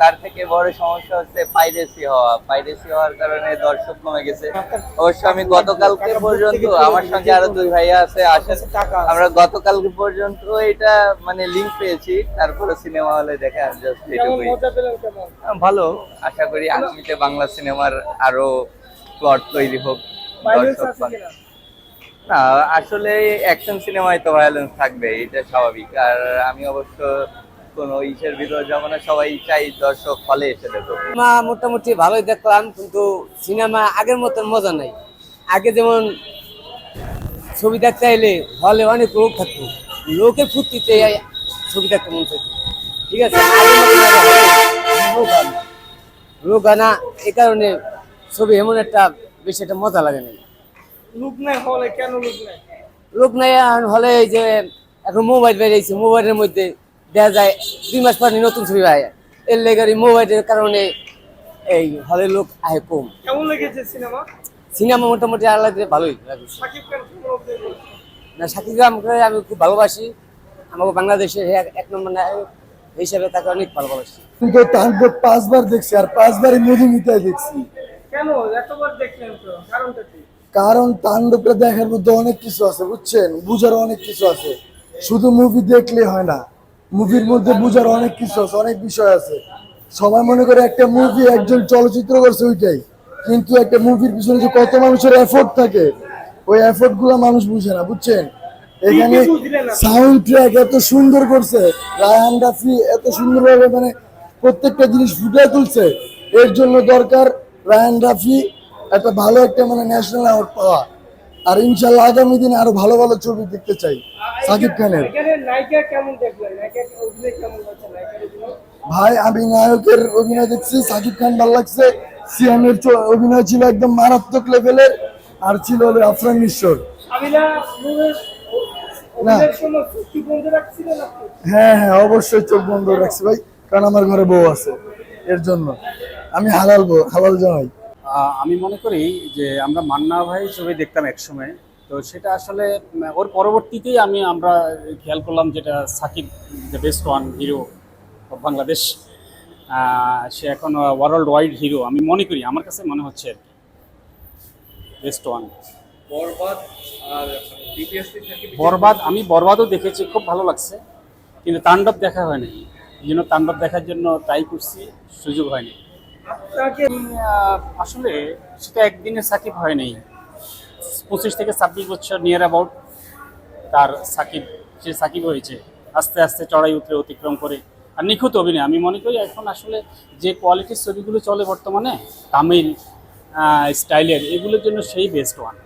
তার থেকে বড় সমস্যা হচ্ছে পাইরেসি হওয়া। পাইরেসি হওয়ার কারণে দর্শক কমে গেছে। অবশ্য আমি গতকালকে পর্যন্ত আমার সঙ্গে আরও দুই ভাইয়া আছে আসেন। আমরা গতকালকে পর্যন্ত এটা মানে লিঙ্ক পেয়েছি। তারপরে সিনেমা হলে দেখা জাস্ট এটুকুই ভালো। আশা করি আগামীতে বাংলা সিনেমার আরও প্লট তৈরি হোক দর্শক না আসলে অ্যাকশন সিনেমায় তো ভায়োলেন্স থাকবে এটা স্বাভাবিক। আর আমি অবশ্য ইসের ভিতর যাব না সবাই চাই দর্শক হলে এসে দেখো সিনেমা মোটামুটি ভালোই দেখলাম কিন্তু সিনেমা আগের মতন মজা নাই। আগে যেমন ছবি দেখতে এলে হলে অনেক লোক থাকতো। লোকের ফুর্তিতে ছবি দেখতে মন চাইতো। ঠিক আছে? লোক হয় না। লোক হয় না এ কারণে ছবি এমন একটা বেশি একটা মজা লাগে না। লুক নাই হলে কেন লুক নাই? লোক নাই হলে এই যে এখন মোবাইল বেরিয়েছে মোবাইলের মধ্যে দেখা যায় দুই মাস পরে নতুন ছবি হয় এর লেগে মোবাইলের কারণে এই হলে লোক আয় কম। কেমন লেগেছে সিনেমা? সিনেমা মোটামুটি আল্লাহ দিয়ে ভালোই লাগছে সাকিব না শাকিব খানকে আমি খুব ভালোবাসি। আমাকে বাংলাদেশের এক- এক নম্বর নায়ক হিসেবে তাকে অনেক ভালোবাসি। কিন্তু তাকে পাঁচবার দেখছি আর পাঁচবারই মধুমিতায় দেখছি। কেন? এতবার দেখলেন তো কারণটা কি? কারণ তাণ্ডবটা দেখার মধ্যে অনেক কিছু আছে বুঝছেন? বুঝার অনেক কিছু আছে। শুধু মুভি দেখলে হয় না। মুভির মধ্যে বুঝার অনেক কিছু আছে অনেক বিষয় আছে। সবাই মনে করে একটা মুভি একজন চলচ্চিত্র করছে ওইটাই। কিন্তু একটা মুভির পিছনে যে কত মানুষের এফোর্ট থাকে ওই এফোর্টগুলো মানুষ বুঝে না বুঝছেন? এখানে? সাউন্ড ট্র্যাক এত সুন্দর করছে রায়হান রাফি এত সুন্দরভাবে মানে প্রত্যেকটা জিনিস ফুটিয়ে তুলছে। এর জন্য দরকার রায়হান রাফি একটা ভালো একটা মানে ন্যাশনাল অ্যাওয়ার্ড পাওয়া। আর ইনশাল্লাহ আগামী দিনে আরও ভালো ভালো ছবি দেখতে চাই। সাকিব খানের। ভাই আমি নায়কের অভিনয় দেখছি সাকিব খান ভালো লাগছে। সিয়ামের অভিনয় ছিল একদম মারাত্মক লেভেলের আর ছিল হলো আফরান রাখছিলেন আপনি? হ্যাঁ হ্যাঁ অবশ্যই চোখ বন্ধ রাখছি ভাই কারণ আমার ঘরে বউ আছে এর জন্য। আমি হালাল বউ হালাল জানাই আমি মনে করি যে আমরা মান্না ভাই ছবি দেখতাম একসময়। তো সেটা আসলে ওর পরবর্তীতেই আমি আমরা খেয়াল করলাম যেটা Shakib the best one hero of Bangladesh সে এখন ওয়ার্ল্ড ওয়াইড হিরো আমি মনে করি আমার কাছে মনে হচ্ছে আর কি। বেস্ট ওয়ান বরবাদ আমি বরবাদও দেখেছি খুব ভালো লাগছে। কিন্তু তাণ্ডব দেখা হয়নি এই জন্য তাণ্ডব দেখার জন্য ট্রাই করছি সুযোগ হয়নি। আসলে সেটা একদিনে সাকিব হয়নি পঁচিশ থেকে ছাব্বিশ বছর নিয়ার অ্যাবাউট তার সাকিব, যে সাকিব হয়েছে, আস্তে আস্তে চড়াই উতরে অতিক্রম করে। আর নিখুঁত অভিনয়, আমি মনে করি এখন আসলে যে কোয়ালিটির ছবিগুলো চলে বর্তমানে, তামিল স্টাইলের, এগুলোর জন্য সেই বেস্ট ওয়ান